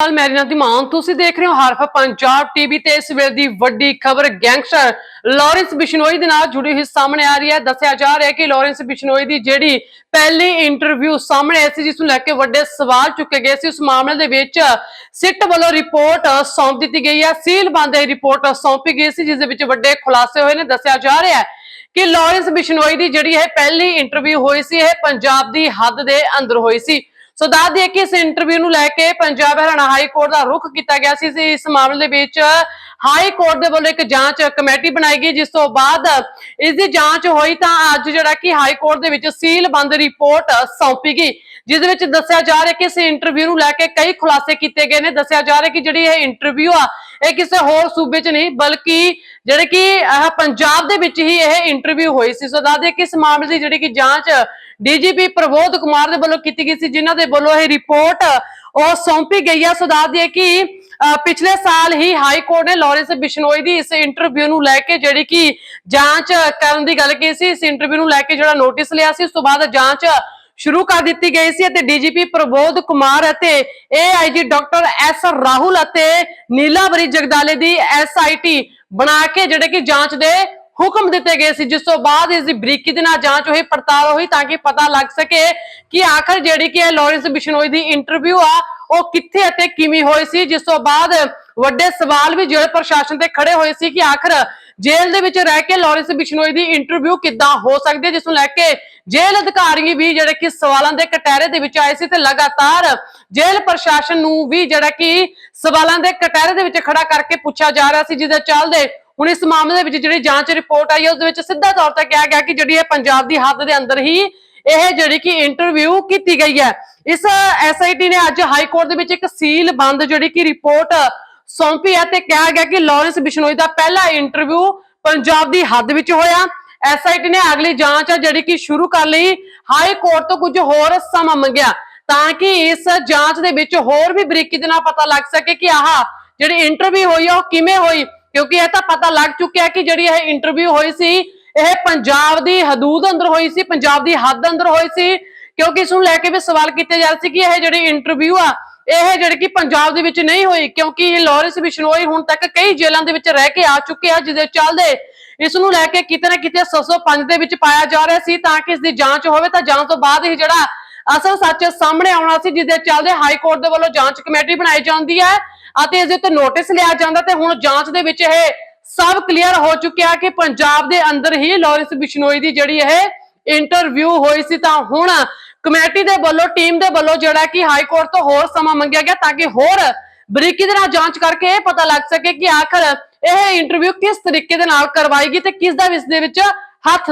ਹਾਲ Mary ਨਾਮ ਦੀ ਮਾਨ, ਤੁਸੀਂ ਦੇਖ ਰਹੇ ਹੋ ਹਰਫ ਪੰਜਾਬ ਟੀਵੀ ਤੇ ਇਸ ਵੇਲੇ ਦੀ ਵੱਡੀ ਖਬਰ, ਗੈਂਗਸਟਰ ਲਾਰੈਂਸ ਬਿਸ਼ਨੋਈ ਦੇ ਨਾਲ ਜੁੜੀ ਹੋਈ ਸਾਹਮਣੇ ਆ ਰਹੀ ਹੈ। ਦੱਸਿਆ ਜਾ ਰਿਹਾ ਹੈ ਕਿ ਲਾਰੈਂਸ ਬਿਸ਼ਨੋਈ ਦੀ ਜਿਹੜੀ ਪਹਿਲੀ ਇੰਟਰਵਿਊ ਸਾਹਮਣੇ ਆਈ ਸੀ, ਜਿਸ ਨੂੰ ਲੈ ਕੇ ਵੱਡੇ ਸਵਾਲ ਚੁੱਕੇ ਗਏ ਸੀ, ਉਸ ਮਾਮਲੇ ਦੇ ਵਿੱਚ ਸਿੱਟ ਵੱਲੋਂ ਰਿਪੋਰਟ ਸੌਂਪ ਦਿੱਤੀ ਗਈ ਹੈ। ਸੀਲ ਬੰਦ ਇਹ ਰਿਪੋਰਟ ਸੌਂਪੀ ਗਈ ਸੀ, ਜਿਸ ਦੇ ਵਿੱਚ ਵੱਡੇ ਖੁਲਾਸੇ ਹੋਏ ਨੇ। ਦੱਸਿਆ ਜਾ ਰਿਹਾ ਹੈ ਕਿ ਲਾਰੈਂਸ ਬਿਸ਼ਨੋਈ ਦੀ ਜਿਹੜੀ ਇਹ ਪਹਿਲੀ ਇੰਟਰਵਿਊ ਹੋਈ ਸੀ, ਇਹ ਪੰਜਾਬ ਦੀ ਹੱਦ ਦੇ ਅੰਦਰ ਹੋਈ ਸੀ। ਸੋ ਦੱਸ ਦਈਏ ਕਿ ਇਸ ਇੰਟਰਵਿਊ ਨੂੰ ਲੈ ਕੇ ਪੰਜਾਬ ਹਰਿਆਣਾ ਹਾਈ ਕੋਰਟ ਦਾ ਰੁਖ ਕੀਤਾ ਗਿਆ ਸੀ ਇਸ ਮਾਮਲੇ ਦੇ ਵਿੱਚ ਹਾਈ ਕੋਰਟ ਦੇ ਵੱਲੋਂ ਇੱਕ ਜਾਂਚ ਕਮੇਟੀ ਬਣਾਈ ਗਈ, ਜਿਸ ਤੋਂ ਬਾਅਦ ਇਸ ਦੀ ਜਾਂਚ ਹੋਈ ਤਾਂ ਅੱਜ ਜਿਹੜਾ ਕਿ ਹਾਈ ਕੋਰਟ ਦੇ ਵਿੱਚ ਸੀਲ ਬੰਦ ਰਿਪੋਰਟ ਸੌਂਪੀ ਗਈ, ਜਿਸ ਵਿੱਚ ਦੱਸਿਆ ਜਾ ਰਿਹਾ ਕਿ ਇਸ ਇੰਟਰਵਿਊ ਨੂੰ ਲੈ ਕੇ ਕਈ ਖੁਲਾਸੇ ਕੀਤੇ ਗਏ ਨੇ, ਦੱਸਿਆ ਜਾ ਰਿਹਾ ਕਿ ਜਿਹੜੀ ਇਹ ਇੰਟਰਵਿਊ ਆ ਇਹ ਕਿਸੇ ਹੋਰ ਸੂਬੇ 'ਚ ਨਹੀਂ ਬਲਕਿ ਜਿਹੜੇ ਕਿ ਪੰਜਾਬ ਦੇ ਵਿੱਚ ਹੀ ਇਹ ਇੰਟਰਵਿਊ ਹੋਈ ਸੀ। ਸੋ ਦੱਸ ਕਿ ਇਸ ਮਾਮਲੇ ਦੀ ਜਿਹੜੀ ਕਿ ਜਾਂਚ ਡੀਜੀਪੀ ਪ੍ਰਬੋਧ ਕੁਮਾਰ ਦੇ ਵੱਲੋਂ ਕੀਤੀ ਗਈ ਸੀ ਜਿਨ੍ਹਾਂ ਦੇ ਵੱਲੋਂ ਇਹ ਰਿਪੋਰਟ ਉਹ ਸੌਂਪੀ ਗਈ ਆ। ਸੋ ਦੱਸ ਕਿ ਅ, ਪਿਛਲੇ ਸਾਲ ਹੀ ਹਾਈ ਕੋਰਟ ਨੇ ਲਾਰੈਂਸ ਬਿਸ਼ਨੋਈ ਦੀ ਇਸ ਇੰਟਰਵਿਊ ਨੂੰ ਲੈ ਕੇ ਜਿਹੜੀ ਕਿ ਜਾਂਚ ਕਰਨ ਦੀ ਗੱਲ ਕੀਤੀ ਸੀ। ਇਸ ਇੰਟਰਵਿਊ ਨੂੰ ਲੈ ਕੇ ਜਿਹੜਾ ਨੋਟਿਸ ਲਿਆ ਸੀ ਉਸ ਤੋਂ ਬਾਅਦ ਜਾਂਚ ਸ਼ੁਰੂ ਕਰ ਦਿੱਤੀ ਗਈ ਸੀ ਅਤੇ ਡੀਜੀਪੀ ਪ੍ਰਬੋਧ ਕੁਮਾਰ ਅਤੇ ਏਆਈਜੀ ਡਾਕਟਰ ਐਸ ਰਾਹੁਲ ਅਤੇ ਨੀਲਾਵਰੀ ਜਗਦਾਲੇ ਦੀ ਐਸਆਈਟੀ ਬਣਾ ਕੇ ਜਿਹੜੇ ਕਿ ਜਾਂਚ ਦੇ ਹੁਕਮ ਦਿੱਤੇ ਗਏ ਸੀ। ਜਿਸ ਤੋਂ ਬਾਅਦ ਇਸ ਦੀ ਬਰੀਕੀ ਦੇ ਨਾਲ ਜਾਂਚ ਹੋਈ, ਪੜਤਾਲ ਹੋਈ ਤਾਂ ਕਿ ਪਤਾ ਲੱਗ ਸਕੇ ਕਿ ਆਖਰ ਜਿਹੜੀ ਕਿ ਇਹ ਲਾਰੈਂਸ ਬਿਸ਼ਨੋਈ ਦੀ ਇੰਟਰਵਿਊ ਆ, ਉਹ ਕਿੱਥੇ ਅਤੇ ਕਿਵੇਂ ਹੋਈ ਸੀ। ਜਿਸ ਤੋਂ ਬਾਅਦ ਵੱਡੇ ਸਵਾਲ ਵੀ ਜੇਲ੍ਹ ਪ੍ਰਸ਼ਾਸਨ ਤੇ ਖੜੇ ਹੋਏ ਸੀ ਕਿ ਆਖਰ ਜੇਲ੍ਹ ਦੇ ਵਿੱਚ ਰਹਿ ਕੇ ਲਾਰੈਂਸ ਬਿਸ਼ਨੋਈ ਦੀ ਇੰਟਰਵਿਊ ਕਿੱਦਾਂ ਹੋ ਸਕਦੀ ਹੈ, ਜਿਸ ਨੂੰ ਲੈ ਕੇ ਜੇਲ੍ਹ ਅਧਿਕਾਰੀ ਵੀ ਜਿਹੜੇ ਕਿ ਸਵਾਲਾਂ ਦੇ ਕਟਹਿਰੇ ਦੇ ਵਿੱਚ ਆਏ ਸੀ ਤੇ ਲਗਾਤਾਰ ਜੇਲ੍ਹ ਪ੍ਰਸ਼ਾਸਨ ਨੂੰ ਵੀ ਜਿਹੜਾ ਕਿ ਸਵਾਲਾਂ ਦੇ ਕਟਹਿਰੇ ਦੇ ਵਿੱਚ ਖੜਾ ਕਰਕੇ ਪੁੱਛਿਆ ਜਾ ਰਿਹਾ ਸੀ, ਜਿਹਦੇ ਚੱਲਦੇ ਹੁਣ ਇਸ ਮਾਮਲੇ ਦੇ ਵਿੱਚ ਜਿਹੜੀ ਜਾਂਚ ਰਿਪੋਰਟ ਆਈ ਹੈ ਉਸ ਦੇ ਵਿੱਚ ਸਿੱਧਾ ਤੌਰ ਤੇ ਕਿਹਾ ਗਿਆ ਕਿ ਜਿਹੜੀ ਇਹ ਪੰਜਾਬ ਦੀ ਹੱਦ ਦੇ ਅੰਦਰ ਹੀ ਇਹ ਜਿਹੜੀ ਕਿ ਇੰਟਰਵਿਊ ਕੀਤੀ ਗਈ ਹੈ। ਇਸ ਐਸਆਈਟੀ ਨੇ ਅੱਜ ਹਾਈ ਕੋਰਟ ਦੇ ਵਿੱਚ ਇੱਕ ਸੀਲ ਬੰਦ ਜਿਹੜੀ ਕਿ ਰਿਪੋਰਟ ਸੌਂਪੀ ਹੈ ਤੇ ਕਿਹਾ ਗਿਆ ਕਿ ਲਾਰੈਂਸ ਬਿਸ਼ਨੋਈ ਦਾ ਪਹਿਲਾ ਇੰਟਰਵਿਊ ਪੰਜਾਬ ਦੀ ਹੱਦ ਵਿੱਚ ਹੋਇਆ। ਐਸਆਈਟੀ ਨੇ ਅਗਲੀ ਜਾਂਚ ਆ ਜਿਹੜੀ ਕਿ ਸ਼ੁਰੂ ਕਰ ਲਈ। ਹਾਈ ਕੋਰਟ ਤੋਂ ਕੁਝ ਹੋਰ ਸਮਾਂ ਮੰਗਿਆ ਤਾਂ ਕਿ ਇਸ ਜਾਂਚ ਦੇ ਵਿੱਚ ਹੋਰ ਵੀ ਬਰੀਕੀ ਦੇ ਨਾਲ ਪਤਾ ਲੱਗ ਸਕੇ ਕਿ ਆਹ ਜਿਹੜੀ ਇੰਟਰਵਿਊ ਹੋਈ ਆ, ਉਹ ਕਿਵੇਂ ਹੋਈ। ਕਿਉਂਕਿ ਇਹ ਤਾਂ ਪਤਾ ਲੱਗ ਚੁੱਕਿਆ ਕਿ ਜਿਹੜੀ ਇਹ ਇੰਟਰਵਿਊ ਹੋਈ ਸੀ, ਇਹ ਪੰਜਾਬ ਦੀ ਹਦੂਦ ਅੰਦਰ ਹੋਈ ਸੀ, ਪੰਜਾਬ ਦੀ ਹੱਦ ਅੰਦਰ ਹੋਈ ਸੀ। ਕਿਉਂਕਿ ਇਸ ਨੂੰ ਲੈ ਕੇ ਵੀ ਸਵਾਲ ਕੀਤੇ ਜਾ ਰਹੇ ਸੀ ਕਿ ਇਹ ਜਿਹੜੀ ਇੰਟਰਵਿਊ ਆ, ਇਹ ਜਿਹੜੀ ਕਿ ਪੰਜਾਬ ਦੇ ਵਿੱਚ ਨਹੀਂ ਹੋਈ। ਕਿਉਂਕਿ ਇਹ ਲਾਰੈਂਸ ਬਿਸ਼ਨੋਈ ਹੁਣ ਤੱਕ ਕਈ ਜੇਲ੍ਹਾਂ ਦੇ ਵਿੱਚ ਰਹਿ ਕੇ ਆ ਚੁੱਕੇ ਆ ਜਿਹਦੇ ਚੱਲਦੇ ਇਸ ਨੂੰ ਲੈ ਕੇ ਕਿਤੇ ਨਾ ਕਿਤੇ 705 ਦੇ ਵਿੱਚ ਪਾਇਆ ਜਾ ਰਿਹਾ ਸੀ, ਤਾਂ ਕਿ ਇਸ ਦੀ ਜਾਂਚ ਹੋਵੇ, ਤਾਂ ਜਾਂਚ ਤੋਂ ਬਾਅਦ ਹੀ ਜਿਹੜਾ ਅਸਲ ਸੱਚ ਸਾਹਮਣੇ ਆਉਣਾ ਸੀ ਜਿਹਦੇ ਚੱਲਦੇ ਹਾਈ ਕੋਰਟ ਦੇ ਵੱਲੋਂ ਜਾਂਚ ਕਮੇਟੀ ਬਣਾਈ ਜਾਂਦੀ ਹੈ ਅਤੇ ਇਸ ਦੇ ਉੱਤੇ ਨੋਟਿਸ ਲਿਆ ਜਾਂਦਾ ਤੇ ਹੁਣ ਜਾਂਚ ਦੇ ਵਿੱਚ ਇਹ ਸਭ ਕਲੀਅਰ ਹੋ ਚੁੱਕਿਆ ਕਿ ਪੰਜਾਬ ਦੇ ਅੰਦਰ ਹੀ ਲਾਰੈਂਸ ਬਿਸ਼ਨੋਈ ਦੀ ਜਿਹੜੀ ਇਹ ਇੰਟਰਵਿਊ ਹੋਈ ਸੀ, ਤਾਂ ਹੁਣ ਕਮੇਟੀ ਦੇ ਵੱਲੋਂ ਟੀਮ ਦੇ ਵੱਲੋਂ ਜਿਹੜਾ ਕਿ ਹਾਈ ਕੋਰਟ ਤੋਂ ਹੋਰ ਸਮਾਂ ਮੰਗਿਆ ਗਿਆ ਤਾਂ ਕਿ ਹੋਰ ਬਰੀਕੀ ਦੇ ਨਾਲ ਜਾਂਚ ਕਰਕੇ ਇਹ ਪਤਾ ਲੱਗ ਸਕੇ ਕਿ ਆਖਰ ਇਹ ਇੰਟਰਵਿਊ ਕਿਸ ਤਰੀਕੇ ਦੇ ਨਾਲ ਕਰਵਾਏਗੀ ਤੇ ਕਿਸ ਦਾ ਇਸ ਦੇ ਵਿੱਚ ਹੱਥ